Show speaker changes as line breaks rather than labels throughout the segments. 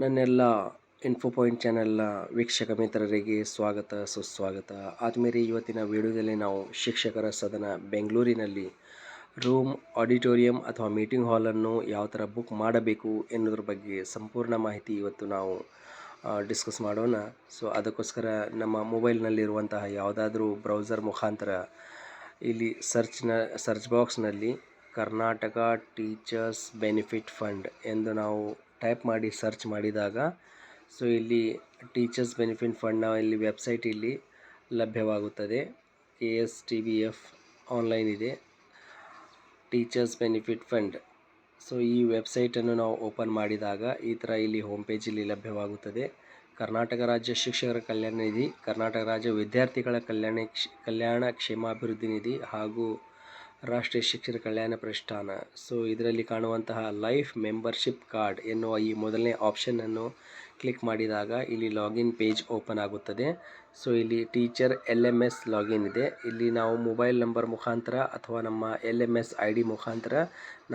ನನ್ನೆಲ್ಲ info point ಚಾನೆಲ್ನ ವೀಕ್ಷಕ ಮಿತ್ರರಿಗೆ ಸ್ವಾಗತ, ಸುಸ್ವಾಗತ. ಆದ್ಮೇಲೆ ಇವತ್ತಿನ ವಿಡಿಯೋದಲ್ಲಿ ನಾವು ಶಿಕ್ಷಕರ ಸದನ ಬೆಂಗಳೂರಿನಲ್ಲಿ ರೂಮ್ ಆಡಿಟೋರಿಯಂ ಅಥವಾ ಮೀಟಿಂಗ್ ಹಾಲನ್ನು ಯಾವ ಥರ ಬುಕ್ ಮಾಡಬೇಕು ಎನ್ನುವುದ್ರ ಬಗ್ಗೆ ಸಂಪೂರ್ಣ ಮಾಹಿತಿ ಇವತ್ತು ನಾವು ಡಿಸ್ಕಸ್ ಮಾಡೋಣ. ಸೊ ಅದಕ್ಕೋಸ್ಕರ ನಮ್ಮ ಮೊಬೈಲ್ನಲ್ಲಿರುವಂತಹ ಯಾವುದಾದ್ರೂ ಬ್ರೌಸರ್ ಮುಖಾಂತರ ಇಲ್ಲಿ ಸರ್ಚ್ನ ಸರ್ಚ್ ಬಾಕ್ಸ್ನಲ್ಲಿ ಕರ್ನಾಟಕ ಟೀಚರ್ಸ್ ಬೆನಿಫಿಟ್ ಫಂಡ್ ಎಂದು ನಾವು ಟೈಪ್ ಮಾಡಿ ಸರ್ಚ್ ಮಾಡಿದಾಗ ಸೊ ಇಲ್ಲಿ ಟೀಚರ್ಸ್ ಬೆನಿಫಿಟ್ ಫಂಡ್ನ ಇಲ್ಲಿ ವೆಬ್ಸೈಟ್ ಇಲ್ಲಿ ಲಭ್ಯವಾಗುತ್ತದೆ. K S T B F online ಇದೆ. ಟೀಚರ್ಸ್ ಬೆನಿಫಿಟ್ ಫಂಡ್ ಸೊ ಈ ವೆಬ್ಸೈಟನ್ನು ನಾವು ಓಪನ್ ಮಾಡಿದಾಗ ಈ ಥರ ಇಲ್ಲಿ ಹೋಮ್ ಪೇಜಲ್ಲಿ ಲಭ್ಯವಾಗುತ್ತದೆ. ಕರ್ನಾಟಕ ರಾಜ್ಯ ಶಿಕ್ಷಕರ ಕಲ್ಯಾಣ ನಿಧಿ, ಕರ್ನಾಟಕ ರಾಜ್ಯ ವಿದ್ಯಾರ್ಥಿಗಳ ಕಲ್ಯಾಣ ಕ್ಷ- ಕಲ್ಯಾಣ ಕ್ಷೇಮಾಭಿವೃದ್ಧಿ ನಿಧಿ ಹಾಗೂ ರಾಷ್ಟ್ರೀಯ ಶಿಕ್ಷಣ ಕಲ್ಯಾಣ ಪ್ರತಿಷ್ಠಾನ ಸೊ ಇದರಲ್ಲಿ ಕಾಣುವಂತಹ ಲೈಫ್ ಮೆಂಬರ್ಶಿಪ್ ಕಾರ್ಡ್ ಎನ್ನುವ ಈ ಮೊದಲನೇ ಆಪ್ಷನನ್ನು ಕ್ಲಿಕ್ ಮಾಡಿದಾಗ ಇಲ್ಲಿ ಲಾಗಿನ್ ಪೇಜ್ ಓಪನ್ ಆಗುತ್ತದೆ. ಸೊ ಇಲ್ಲಿ teacher L M S login ಇದೆ. ಇಲ್ಲಿ ನಾವು ಮೊಬೈಲ್ ನಂಬರ್ ಮುಖಾಂತರ ಅಥವಾ ನಮ್ಮ L M S I D ಮುಖಾಂತರ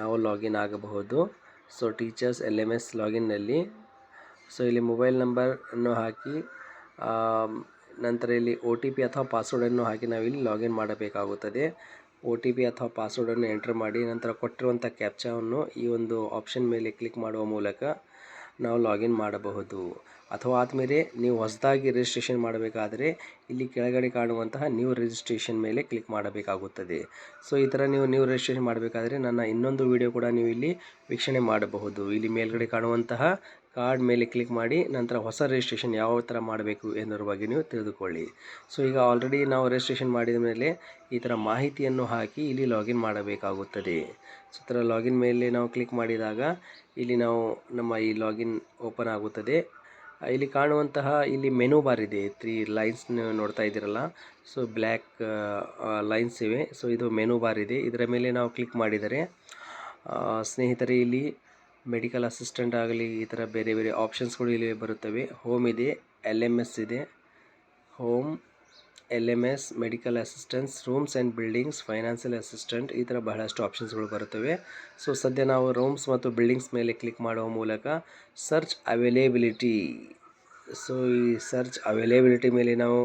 ನಾವು ಲಾಗಿನ್ ಆಗಬಹುದು. So teachers L M S ಲಾಗಿನ್ನಲ್ಲಿ so ಇಲ್ಲಿ ಮೊಬೈಲ್ ನಂಬರನ್ನು ಹಾಕಿ ನಂತರ ಇಲ್ಲಿ ಒ ಟಿ ಪಿ ಅಥವಾ ಪಾಸ್ವರ್ಡನ್ನು ಹಾಕಿ ಇಲ್ಲಿ ಲಾಗಿನ್ ಮಾಡಬೇಕಾಗುತ್ತದೆ. ಒ ಟಿ ಪಿ ಅಥವಾ ಪಾಸ್ವರ್ಡನ್ನು ಎಂಟ್ರ್ ಮಾಡಿ ನಂತರ ಕೊಟ್ಟಿರುವಂಥ ಕ್ಯಾಪ್ಚಾವನ್ನು ಈ ಒಂದು ಆಪ್ಷನ್ ಮೇಲೆ ಕ್ಲಿಕ್ ಮಾಡುವ ಮೂಲಕ ನಾವು ಲಾಗಿನ್ ಮಾಡಬಹುದು. ಅಥವಾ ಆದಮೇಲೆ ನೀವು ಹೊಸದಾಗಿ ರಿಜಿಸ್ಟ್ರೇಷನ್ ಮಾಡಬೇಕಾದರೆ ಇಲ್ಲಿ ಕೆಳಗಡೆ ಕಾಣುವಂತಹ ನ್ಯೂ ರಿಜಿಸ್ಟ್ರೇಷನ್ ಮೇಲೆ ಕ್ಲಿಕ್ ಮಾಡಬೇಕಾಗುತ್ತದೆ. ಸೊ, ಈ ಥರ ನೀವು ನ್ಯೂ ರಿಜಿಸ್ಟ್ರೇಷನ್ ಮಾಡಬೇಕಾದ್ರೆ ನನ್ನ ಇನ್ನೊಂದು ವಿಡಿಯೋ ಕೂಡ ನೀವು ಇಲ್ಲಿ ವೀಕ್ಷಣೆ ಮಾಡಬಹುದು. ಇಲ್ಲಿ ಮೇಲ್ಗಡೆ ಕಾಣುವಂತಹ ಕಾರ್ಡ್ ಮೇಲೆ ಕ್ಲಿಕ್ ಮಾಡಿ ನಂತರ ಹೊಸ ರಿಜಿಸ್ಟ್ರೇಷನ್ ಯಾವ ಥರ ಮಾಡಬೇಕು ಎನ್ನುವ ಬಗ್ಗೆ ನೀವು ತಿಳಿದುಕೊಳ್ಳಿ. ಸೊ ಈಗ ಆಲ್ರೆಡಿ ನಾವು ರಿಜಿಸ್ಟ್ರೇಷನ್ ಮಾಡಿದ ಮೇಲೆ ಈ ಥರ ಮಾಹಿತಿಯನ್ನು ಹಾಕಿ ಇಲ್ಲಿ ಲಾಗಿನ್ ಮಾಡಬೇಕಾಗುತ್ತದೆ. ಸೊ ಥರ ಲಾಗಿನ್ ಮೇಲೆ ನಾವು ಕ್ಲಿಕ್ ಮಾಡಿದಾಗ ಇಲ್ಲಿ ನಾವು ನಮ್ಮ ಈ ಲಾಗಿನ್ ಓಪನ್ ಆಗುತ್ತದೆ. ಇಲ್ಲಿ ಕಾಣುವಂತಹ ಇಲ್ಲಿ ಮೆನು ಬಾರ್ ಇದೆ. ತ್ರೀ ಲೈನ್ಸ್ ನೋಡ್ತಾ ಇದ್ದೀರಲ್ಲ? ಸೊ ಬ್ಲ್ಯಾಕ್ ಲೈನ್ಸ್ ಇವೆ. ಸೊ ಇದು ಮೆನು ಬಾರ್ ಇದೆ. ಇದರ ಮೇಲೆ ನಾವು ಕ್ಲಿಕ್ ಮಾಡಿದರೆ ಸ್ನೇಹಿತರೆ, ಇಲ್ಲಿ ಮೆಡಿಕಲ್ ಅಸಿಸ್ಟೆಂಟ್ ಆಗಲಿ, ಈ ಥರ ಬೇರೆ ಬೇರೆ ಆಪ್ಷನ್ಸ್ಗಳು ಇಲ್ಲಿ ಬರುತ್ತವೆ. ಹೋಮ್ ಇದೆ ಎಲ್ ಎಂ ಎಸ್ ಇದೆ. Home L M S medical assistance rooms and buildings financial assistant ಈ ಥರ ಬಹಳಷ್ಟು ಆಪ್ಷನ್ಸ್ಗಳು ಬರುತ್ತವೆ. ಸೊ ಸದ್ಯ ನಾವು ರೂಮ್ಸ್ ಮತ್ತು ಬಿಲ್ಡಿಂಗ್ಸ್ ಮೇಲೆ ಕ್ಲಿಕ್ ಮಾಡುವ ಮೂಲಕ ಸರ್ಚ್ ಅವೈಲೇಬಿಲಿಟಿ ಸೊ ಈ ಸರ್ಚ್ ಅವೈಲೇಬಿಲಿಟಿ ಮೇಲೆ ನಾವು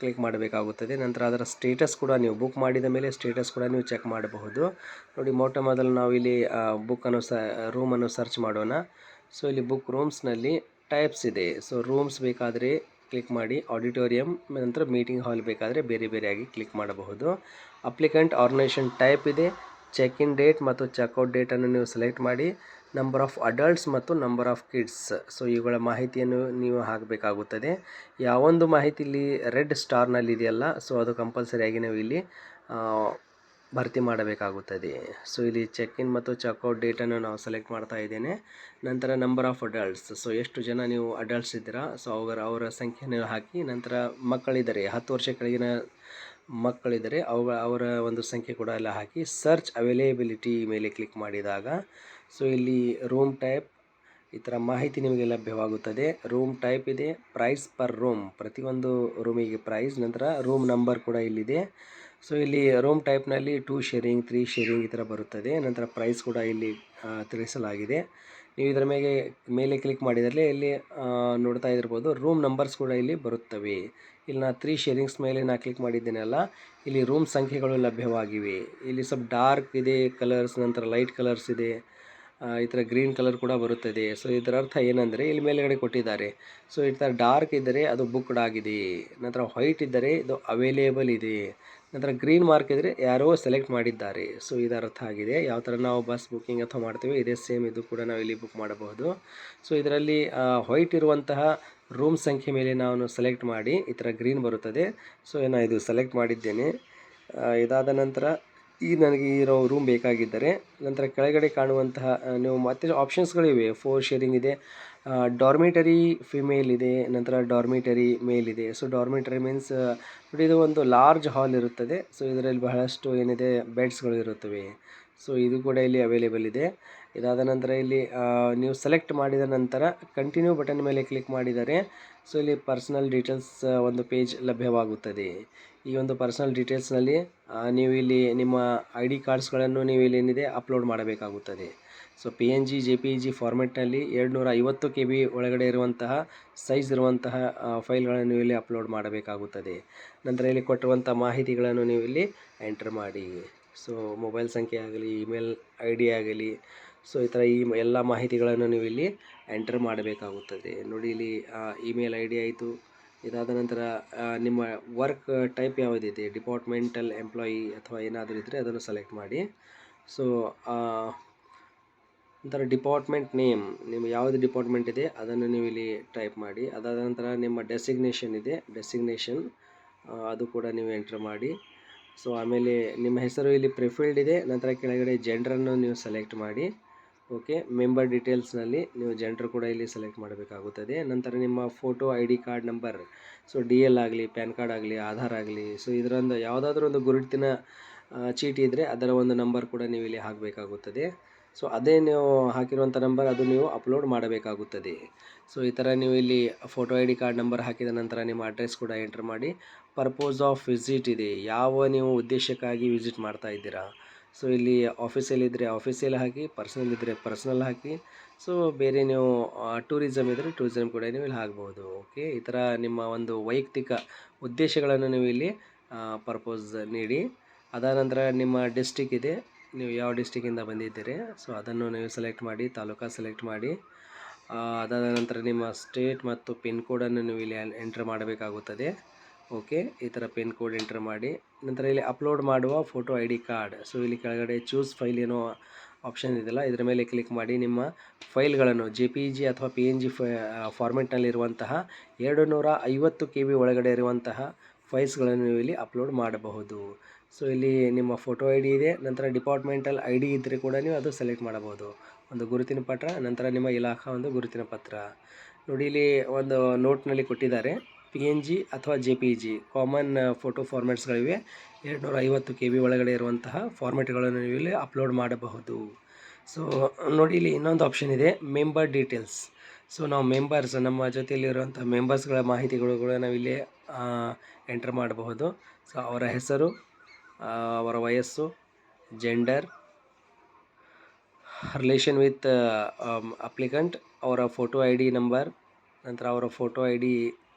ಕ್ಲಿಕ್ ಮಾಡಬೇಕಾಗುತ್ತದೆ. ನಂತರ ಅದರ ಸ್ಟೇಟಸ್ ಕೂಡ ನೀವು ಬುಕ್ ಮಾಡಿದ ಮೇಲೆ ಸ್ಟೇಟಸ್ ಕೂಡ ನೀವು ಚೆಕ್ ಮಾಡಬಹುದು. ನೋಡಿ, ಮೊಟ್ಟ ಮೊದಲು ನಾವು ಇಲ್ಲಿ ಬುಕ್ಕನ್ನು ಸ ರೂಮನ್ನು ಸರ್ಚ್ ಮಾಡೋಣ. ಸೊ ಇಲ್ಲಿ ಬುಕ್ ರೂಮ್ಸ್ನಲ್ಲಿ ಟೈಪ್ಸ್ ಇದೆ. ಸೊ ರೂಮ್ಸ್ ಬೇಕಾದರೆ ಕ್ಲಿಕ್ ಮಾಡಿ ಆಡಿಟೋರಿಯಂ ನಂತರ ಮೀಟಿಂಗ್ ಹಾಲ್ ಬೇಕಾದರೆ ಬೇರೆ ಬೇರೆಯಾಗಿ ಕ್ಲಿಕ್ ಮಾಡಬಹುದು. ಅಪ್ಲಿಕೆಂಟ್ ಆರ್ಗನೈಸೇಷನ್ ಟೈಪ್ ಇದೆ. ಚೆಕ್ ಇನ್ ಡೇಟ್ ಮತ್ತು ಚೆಕ್ಔಟ್ ಡೇಟನ್ನು ನೀವು ಸೆಲೆಕ್ಟ್ ಮಾಡಿ ನಂಬರ್ ಆಫ್ ಅಡಲ್ಟ್ಸ್ ಮತ್ತು ನಂಬರ್ ಆಫ್ ಕಿಡ್ಸ್ ಸೊ ಇವುಗಳ ಮಾಹಿತಿಯನ್ನು ನೀವು ಹಾಕಬೇಕಾಗುತ್ತದೆ. ಯಾವೊಂದು ಮಾಹಿತಿ ಇಲ್ಲಿ ರೆಡ್ ಸ್ಟಾರ್ನಲ್ಲಿ ಇದೆಯಲ್ಲ ಸೊ ಅದು ಕಂಪಲ್ಸರಿಯಾಗಿ ನೀವು ಇಲ್ಲಿ ಭರ್ತಿ ಮಾಡಬೇಕಾಗುತ್ತದೆ. ಸೊ ಇಲ್ಲಿ ಚೆಕ್ ಇನ್ ಮತ್ತು ಚೆಕ್ಔಟ್ ಡೇಟನ್ನು ನಾವು ಸೆಲೆಕ್ಟ್ ಮಾಡ್ತಾ ಇದ್ದೇನೆ. ನಂತರ ನಂಬರ್ ಆಫ್ ಅಡಲ್ಟ್ಸ್ ಸೊ ಎಷ್ಟು ಜನ ನೀವು ಅಡಲ್ಟ್ಸ್ ಇದ್ದೀರಾ? ಸೊ ಅವರ ಅವರ ಸಂಖ್ಯೆಯನ್ನು ಹಾಕಿ, ನಂತರ ಮಕ್ಕಳಿದ್ದಾರೆ. ಹತ್ತು ವರ್ಷ ಕೆಳಗಿನ ಮಕ್ಕಳಿದ್ದಾರೆ ಅವ, ಅವರ ಒಂದು ಸಂಖ್ಯೆ ಕೂಡ ಎಲ್ಲ ಹಾಕಿ ಸರ್ಚ್ ಅವೈಲೇಬಿಲಿಟಿ ಮೇಲೆ ಕ್ಲಿಕ್ ಮಾಡಿದಾಗ ಸೊ ಇಲ್ಲಿ ರೂಮ್ ಟೈಪ್ ಈ ಥರ ಮಾಹಿತಿ ನಿಮಗೆ ಲಭ್ಯವಾಗುತ್ತದೆ. ರೂಮ್ ಟೈಪ್ ಇದೆ ಪ್ರೈಸ್ ಪರ್ ರೂಮ್ ಪ್ರತಿಯೊಂದು ರೂಮಿಗೆ ಪ್ರೈಸ್ ನಂತರ ರೂಮ್ ನಂಬರ್ ಕೂಡ ಇಲ್ಲಿದೆ. ಸೊ ಇಲ್ಲಿ ರೂಮ್ ಟೈಪ್ನಲ್ಲಿ ಟೂ ಶೇರಿಂಗ್ ತ್ರೀ ಶೇರಿಂಗ್ ಈ ಥರ ಬರುತ್ತದೆ. ನಂತರ ಪ್ರೈಸ್ ಕೂಡ ಇಲ್ಲಿ ತಿಳಿಸಲಾಗಿದೆ. ನೀವು ಇದರ ಮೇಲೆ ಮೇಲೆ ಕ್ಲಿಕ್ ಮಾಡಿದರೆ ಇಲ್ಲಿ ನೋಡ್ತಾ ಇರ್ಬೋದು ರೂಮ್ ನಂಬರ್ಸ್ ಕೂಡ ಇಲ್ಲಿ ಬರುತ್ತವೆ. ಇಲ್ಲಿ ನಾ ತ್ರೀ ಶೇರಿಂಗ್ಸ್ ಮೇಲೆ ನಾ ಕ್ಲಿಕ್ ಮಾಡಿದ್ದೇನಲ್ಲ, ಇಲ್ಲಿ ರೂಮ್ ಸಂಖ್ಯೆಗಳು ಲಭ್ಯವಾಗಿವೆ. ಇಲ್ಲಿ ಸ್ವಲ್ಪ ಡಾರ್ಕ್ ಇದೆ ಕಲರ್ಸ್ ನಂತರ ಲೈಟ್ ಕಲರ್ಸ್ ಇದೆ ಈ ಥರ ಗ್ರೀನ್ ಕಲರ್ ಕೂಡ ಬರುತ್ತದೆ. ಸೊ ಇದರ ಅರ್ಥ ಏನಂದರೆ, ಇಲ್ಲಿ ಮೇಲ್ಗಡೆ ಕೊಟ್ಟಿದ್ದಾರೆ. ಸೊ ಈ ಥರ ಡಾರ್ಕ್ ಇದ್ದರೆ ಅದು ಬುಕ್ಡ್ ಆಗಿದೆ. ನಂತರ ವೈಟ್ ಇದ್ದರೆ ಇದು ಅವೈಲೇಬಲ್ ಇದೆ. ನಂತರ ಗ್ರೀನ್ ಮಾರ್ಕ್ ಇದ್ದರೆ ಯಾರೋ ಸೆಲೆಕ್ಟ್ ಮಾಡಿದ್ದಾರೆ. ಸೊ ಇದರ ಅರ್ಥ ಆಗಿದೆ. ಯಾವ ಥರ ನಾವು ಬಸ್ ಬುಕ್ಕಿಂಗ್ ಅಥವಾ ಮಾಡ್ತೇವೆ, ಇದೇ ಸೇಮ್ ಇದು ಕೂಡ ನಾವು ಇಲ್ಲಿ ಬುಕ್ ಮಾಡಬಹುದು. ಸೊ, ಇದರಲ್ಲಿ ವೈಟ್ ಇರುವಂತಹ ರೂಮ್ ಸಂಖ್ಯೆ ಮೇಲೆ ನಾನು ಸೆಲೆಕ್ಟ್ ಮಾಡಿ ಈ ಥರ ಗ್ರೀನ್ ಬರುತ್ತದೆ. ಸೊ ನಾನು ಇದು ಸೆಲೆಕ್ಟ್ ಮಾಡಿದ್ದೇನೆ. ಇದಾದ ನಂತರ ಈ ನನಗೆ ಇರೋ ರೂಮ್ ಬೇಕಾಗಿದ್ದರೆ ನಂತರ ಕೆಳಗಡೆ ಕಾಣುವಂತಹ ನೀವು ಮತ್ತೆ ಆಪ್ಷನ್ಸ್ಗಳಿವೆ ಫೋರ್ ಶೇರಿಂಗ್ ಇದೆ. ಡಾರ್ಮಿಟರಿ ಫಿಮೇಲ್ ಇದೆ, ನಂತರ ಡಾರ್ಮಿಟರಿ ಮೇಲ್ ಇದೆ. ಸೊ ಡಾರ್ಮಿಟರಿ ಮೀನ್ಸ್ ನೋಡಿ, ಇದು ಒಂದು ಲಾರ್ಜ್ ಹಾಲ್ ಇರುತ್ತದೆ. ಸೊ ಇದರಲ್ಲಿ ಬಹಳಷ್ಟು ಏನಿದೆ ಬೆಡ್ಸ್ಗಳು ಇರುತ್ತವೆ. ಸೊ ಇದು ಕೂಡ ಇಲ್ಲಿ ಅವೈಲೇಬಲ್ ಇದೆ. ಇದಾದ ನಂತರ ಇಲ್ಲಿ ನೀವು ಸೆಲೆಕ್ಟ್ ಮಾಡಿದ ನಂತರ ಕಂಟಿನ್ಯೂ ಬಟನ್ ಮೇಲೆ ಕ್ಲಿಕ್ ಮಾಡಿದರೆ ಸೊ ಇಲ್ಲಿ ಪರ್ಸನಲ್ ಡೀಟೇಲ್ಸ್ ಒಂದು ಪೇಜ್ ಲಭ್ಯವಾಗುತ್ತದೆ. ಈ ಒಂದು ಪರ್ಸನಲ್ ಡೀಟೇಲ್ಸ್ನಲ್ಲಿ ನೀವು ಇಲ್ಲಿ ನಿಮ್ಮ ಐ ಡಿ ಕಾರ್ಡ್ಸ್ಗಳನ್ನು ನೀವು ಇಲ್ಲಿ ಏನಿದೆ ಅಪ್ಲೋಡ್ ಮಾಡಬೇಕಾಗುತ್ತದೆ. So P N G J P G ಫಾರ್ಮೆಟ್ನಲ್ಲಿ ಎರಡುನೂರ ಐವತ್ತು ಕೆ ಬಿ ಒಳಗಡೆ ಇರುವಂತಹ ಸೈಜ್ ಇರುವಂತಹ ಫೈಲ್ಗಳನ್ನು ನೀವು ಇಲ್ಲಿ ಅಪ್ಲೋಡ್ ಮಾಡಬೇಕಾಗುತ್ತದೆ. ನಂತರ ಇಲ್ಲಿ ಕೊಟ್ಟಿರುವಂಥ ಮಾಹಿತಿಗಳನ್ನು ನೀವು ಇಲ್ಲಿ ಎಂಟರ್ ಮಾಡಿ. ಸೊ ಮೊಬೈಲ್ ಸಂಖ್ಯೆ ಆಗಲಿ ಇಮೇಲ್ ಐ ಡಿ ಆಗಲಿ ಸೊ ಈ ಥರ ಈ ಎಲ್ಲ ಮಾಹಿತಿಗಳನ್ನು ನೀವು ಇಲ್ಲಿ ಎಂಟರ್ ಮಾಡಬೇಕಾಗುತ್ತದೆ. ನೋಡಿ ಇಲ್ಲಿ ಇಮೇಲ್ ಐ ಡಿ ಆಯಿತು. ಇದಾದ ನಂತರ ನಿಮ್ಮ ವರ್ಕ್ ಟೈಪ್ ಯಾವುದಿದೆ? ಡಿಪಾರ್ಟ್ಮೆಂಟಲ್ ಎಂಪ್ಲಾಯಿ ಅಥವಾ ಏನಾದರೂ ಇದ್ದರೆ ಅದನ್ನು ಸೆಲೆಕ್ಟ್ ಮಾಡಿ. ಸೊ ನಂತರ ಡಿಪಾರ್ಟ್ಮೆಂಟ್ ನೇಮ್ ನಿಮ್ಮ ಯಾವುದು ಡಿಪಾರ್ಟ್ಮೆಂಟ್ ಇದೆ ಅದನ್ನು ನೀವು ಇಲ್ಲಿ ಟೈಪ್ ಮಾಡಿ. ಅದಾದ ನಂತರ ನಿಮ್ಮ ಡೆಸಿಗ್ನೇಷನ್ ಇದೆ. ಡೆಸಿಗ್ನೇಷನ್ ಅದು ಕೂಡ ನೀವು ಎಂಟ್ರ್ ಮಾಡಿ. ಸೊ ಆಮೇಲೆ ನಿಮ್ಮ ಹೆಸರು ಇಲ್ಲಿ ಪ್ರಿಫಿಲ್ಡ್ ಇದೆ, ನಂತರ ಕೆಳಗಡೆ ಜೆಂಡ್ರನ್ನು ನೀವು ಸೆಲೆಕ್ಟ್ ಮಾಡಿ ಓಕೆ ಮೆಂಬರ್ ಡೀಟೇಲ್ಸ್ನಲ್ಲಿ ನೀವು ಜೆಂಡ್ರ್ ಕೂಡ ಇಲ್ಲಿ ಸೆಲೆಕ್ಟ್ ಮಾಡಬೇಕಾಗುತ್ತದೆ. ನಂತರ ನಿಮ್ಮ photo I D card number so D L ಆಗಲಿ ಪ್ಯಾನ್ ಕಾರ್ಡ್ ಆಗಲಿ, ಆಧಾರ್ ಆಗಲಿ ಸೊ ಇದರೊಂದು ಯಾವುದಾದ್ರೂ ಒಂದು ಗುರುತಿನ ಚೀಟಿ ಇದ್ದರೆ ಅದರ ಒಂದು ನಂಬರ್ ಕೂಡ ನೀವು ಇಲ್ಲಿ ಹಾಕಬೇಕಾಗುತ್ತದೆ. ಸೊ ಅದೇ ನೀವು ಹಾಕಿರುವಂಥ ನಂಬರ್ ಅದು ನೀವು ಅಪ್ಲೋಡ್ ಮಾಡಬೇಕಾಗುತ್ತದೆ. ಸೊ ಈ ಥರ ನೀವು ಇಲ್ಲಿ photo I D card number ಹಾಕಿದ ನಂತರ ನಿಮ್ಮ ಅಡ್ರೆಸ್ ಕೂಡ ಎಂಟ್ರ್ ಮಾಡಿ ಪರ್ಪೋಸ್ ಆಫ್ ವಿಸಿಟ್ ಇದೆ. ಯಾವ ನೀವು ಉದ್ದೇಶಕ್ಕಾಗಿ ವಿಸಿಟ್ ಮಾಡ್ತಾ ಇದ್ದೀರಾ? ಸೊ ಇಲ್ಲಿ ಆಫೀಸಲ್ಲಿ ಇದ್ದರೆ ಆಫೀಸಲ್ಲಿ ಹಾಕಿ ಪರ್ಸನಲ್ ಇದ್ದರೆ ಪರ್ಸನಲ್ ಹಾಕಿ. ಸೊ ಬೇರೆ ನೀವು ಟೂರಿಸಮ್ ಇದ್ದರೆ ಟೂರಿಸಮ್ ಕೂಡ ನೀವು ಇಲ್ಲಿ ಹಾಕ್ಬೋದು. ಓಕೆ ಈ ಥರ ನಿಮ್ಮ ಒಂದು ವೈಯಕ್ತಿಕ ಉದ್ದೇಶಗಳನ್ನು ನೀವು ಇಲ್ಲಿ ಪರ್ಪೋಸ್ ನೀಡಿ ಅದಾದ ನಂತರ ನಿಮ್ಮ ಡಿಸ್ಟಿಕ್ ಇದೆ. ನೀವು ಯಾವ ಡಿಸ್ಟಿಕ್ಕಿಂದ ಬಂದಿದ್ದೀರಿ? ಸೊ ಅದನ್ನು ನೀವು ಸೆಲೆಕ್ಟ್ ಮಾಡಿ, ತಾಲೂಕಾ ಸೆಲೆಕ್ಟ್ ಮಾಡಿ. ಅದಾದ ನಂತರ ನಿಮ್ಮ ಸ್ಟೇಟ್ ಮತ್ತು ಪಿನ್ ಕೋಡನ್ನು ನೀವು ಇಲ್ಲಿ ಎಂಟ್ರ್ ಮಾಡಬೇಕಾಗುತ್ತದೆ. ಓಕೆ ಈ ಥರ ಪಿನ್ ಕೋಡ್ ಎಂಟ್ರ್ ಮಾಡಿ. ನಂತರ ಇಲ್ಲಿ ಅಪ್ಲೋಡ್ ಮಾಡುವ ಫೋಟೋ ಐ ಕಾರ್ಡ್ ಸೊ ಇಲ್ಲಿ ಕೆಳಗಡೆ ಚೂಸ್ ಫೈಲ್ ಏನೋ ಆಪ್ಷನ್ ಇದೆಯಲ್ಲ, ಇದರ ಮೇಲೆ ಕ್ಲಿಕ್ ಮಾಡಿ. ನಿಮ್ಮ ಫೈಲ್ಗಳನ್ನು ಜೆ ಪಿ ಜಿ ಅಥವಾ ಪಿ ಎನ್ ಜಿ ಫೈ ಫಾರ್ಮೆಟ್ನಲ್ಲಿರುವಂತಹ ಎರಡು ನೂರ ಐವತ್ತು ಕೆ ಬಿ ಒಳಗಡೆ ಇರುವಂತಹ ಫೈಲ್ಸ್ಗಳನ್ನು ನೀವು ಇಲ್ಲಿ ಅಪ್ಲೋಡ್ ಮಾಡಬಹುದು. ಸೊ ಇಲ್ಲಿ ನಿಮ್ಮ ಫೋಟೋ ಐ ಡಿ ಇದೆ, ನಂತರ ಡಿಪಾರ್ಟ್ಮೆಂಟಲ್ ಐ ಡಿ ಇದ್ದರೆ ಕೂಡ ನೀವು ಅದು ಸೆಲೆಕ್ಟ್ ಮಾಡಬಹುದು. ಒಂದು ಗುರುತಿನ ಪತ್ರ, ನಂತರ ನಿಮ್ಮ ಇಲಾಖಾ ಒಂದು ಗುರುತಿನ ಪತ್ರ. ನೋಡಿ, ಇಲ್ಲಿ ಒಂದು ನೋಟ್ನಲ್ಲಿ ಕೊಟ್ಟಿದ್ದಾರೆ ಪಿ ಎನ್ ಜಿ ಅಥವಾ J P G common photo ಫಾರ್ಮೆಟ್ಸ್ಗಳಿವೆ ಎರಡು ನೂರ ಐವತ್ತು ಕೆ ಬಿ ಒಳಗಡೆ ಇರುವಂತಹ ಫಾರ್ಮೆಟ್ಗಳನ್ನು ನೀವು ಇಲ್ಲಿ ಅಪ್ಲೋಡ್ ಮಾಡಬಹುದು. ಸೊ ನೋಡಿ, ಇಲ್ಲಿ ಇನ್ನೊಂದು ಆಪ್ಷನ್ ಇದೆ ಮೆಂಬರ್ ಡೀಟೇಲ್ಸ್ ಸೊ ನಾವು ಮೆಂಬರ್ಸ್ ನಮ್ಮ ಜೊತೆಯಲ್ಲಿರುವಂಥ ಮೆಂಬರ್ಸ್ಗಳ ಮಾಹಿತಿಗಳು ಕೂಡ ನಾವಿಲ್ಲಿ ಎಂಟ್ರ್ ಮಾಡಬಹುದು. ಸೊ ಅವರ ಹೆಸರು ಅವರ ವಯಸ್ಸು ಜೆಂಡರ್ ರಿಲೇಷನ್ ವಿತ್ ಅಪ್ಲಿಕಂಟ್ ಅವರ ಫೋಟೋ ಐ ಡಿ ನಂಬರ್ ನಂತರ ಅವರ ಫೋಟೋ ಐ ಡಿ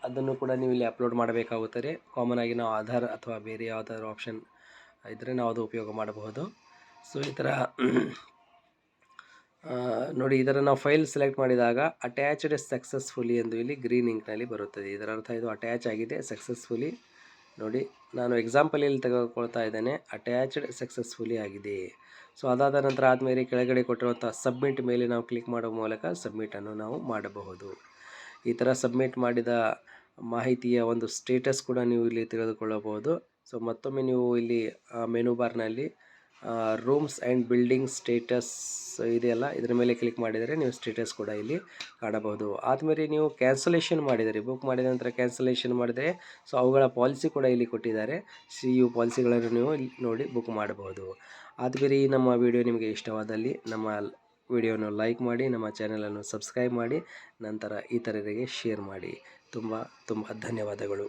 ಅದನ್ನು ಕೂಡ ನೀವು ಇಲ್ಲಿ ಅಪ್ಲೋಡ್ ಮಾಡಬೇಕಾಗುತ್ತದೆ. ಕಾಮನ್ ಆಗಿ ನಾವು ಆಧಾರ್ ಅಥವಾ ಬೇರೆ ಯಾವುದಾದ್ರು ಆಪ್ಷನ್ ಇದ್ದರೆ ನಾವು ಅದು ಉಪಯೋಗ ಮಾಡಬಹುದು. ಸೊ ಈ ಥರ ನೋಡಿ ಇದರ ನಾವು ಫೈಲ್ ಸೆಲೆಕ್ಟ್ ಮಾಡಿದಾಗ ಅಟ್ಯಾಚ್ಡ್ ಸಕ್ಸಸ್ಫುಲಿ ಎಂದು ಇಲ್ಲಿ ಗ್ರೀನ್ ಇಂಕ್ನಲ್ಲಿ ಬರುತ್ತದೆ. ಇದರ ಅರ್ಥ ಇದು ಅಟ್ಯಾಚ್ ಆಗಿದೆ ಸಕ್ಸಸ್ಫುಲಿ ನೋಡಿ, ನಾನು ಎಕ್ಸಾಂಪಲ್ ಇಲ್ಲಿ ತೆಗೆದುಕೊಳ್ತಾ ಇದ್ದೇನೆ. ಅಟ್ಯಾಚ್ಡ್ ಸಕ್ಸಸ್ಫುಲಿ ಆಗಿದೆ. ಸೊ ಅದಾದ ನಂತರ ಆದಮೇಲೆ ಕೆಳಗಡೆ ಕೊಟ್ಟಿರುವಂಥ ಸಬ್ಮಿಟ್ ಮೇಲೆ ನಾವು ಕ್ಲಿಕ್ ಮಾಡುವ ಮೂಲಕ ಸಬ್ಮಿಟನ್ನು ನಾವು ಮಾಡಬಹುದು. ಈ ಥರ ಸಬ್ಮಿಟ್ ಮಾಡಿದ ಮಾಹಿತಿಯ ಒಂದು ಸ್ಟೇಟಸ್ ಕೂಡ ನೀವು ಇಲ್ಲಿ ತಿಳಿದುಕೊಳ್ಳಬಹುದು ಸೊ ಮತ್ತೊಮ್ಮೆ ನೀವು ಇಲ್ಲಿ ಮೆನು ಬಾರ್ನಲ್ಲಿ ರೂಮ್ಸ್ ಆ್ಯಂಡ್ ಬಿಲ್ಡಿಂಗ್ ಸ್ಟೇಟಸ್ ಇದೆಯಲ್ಲ? ಇದರ ಮೇಲೆ ಕ್ಲಿಕ್ ಮಾಡಿದರೆ ನೀವು ಸ್ಟೇಟಸ್ ಕೂಡ ಇಲ್ಲಿ ಕಾಣಬಹುದು. ಆದಮೇಲೆ ನೀವು ಕ್ಯಾನ್ಸಲೇಷನ್ ಮಾಡಿದರೆ ಬುಕ್ ಮಾಡಿದ ನಂತರ ಕ್ಯಾನ್ಸಲೇಷನ್ ಮಾಡಿದರೆ ಸೊ ಅವುಗಳ ಪಾಲಿಸಿ ಕೂಡ ಇಲ್ಲಿ ಕೊಟ್ಟಿದ್ದಾರೆ. ಸಿ ಯು ಪಾಲಿಸಿಗಳನ್ನು ನೀವು ನೋಡಿ ಬುಕ್ ಮಾಡಬಹುದು. ಆದಮೇಲೆ ಈ ನಮ್ಮ ವಿಡಿಯೋ ನಿಮಗೆ ಇಷ್ಟವಾದಲ್ಲಿ ನಮ್ಮ ವಿಡಿಯೋನ ಲೈಕ್ ಮಾಡಿ, ನಮ್ಮ ಚಾನಲನ್ನು ಸಬ್ಸ್ಕ್ರೈಬ್ ಮಾಡಿ, ನಂತರ ಇತರರಿಗೆ ಶೇರ್ ಮಾಡಿ. ತುಂಬ ತುಂಬ ಧನ್ಯವಾದಗಳು.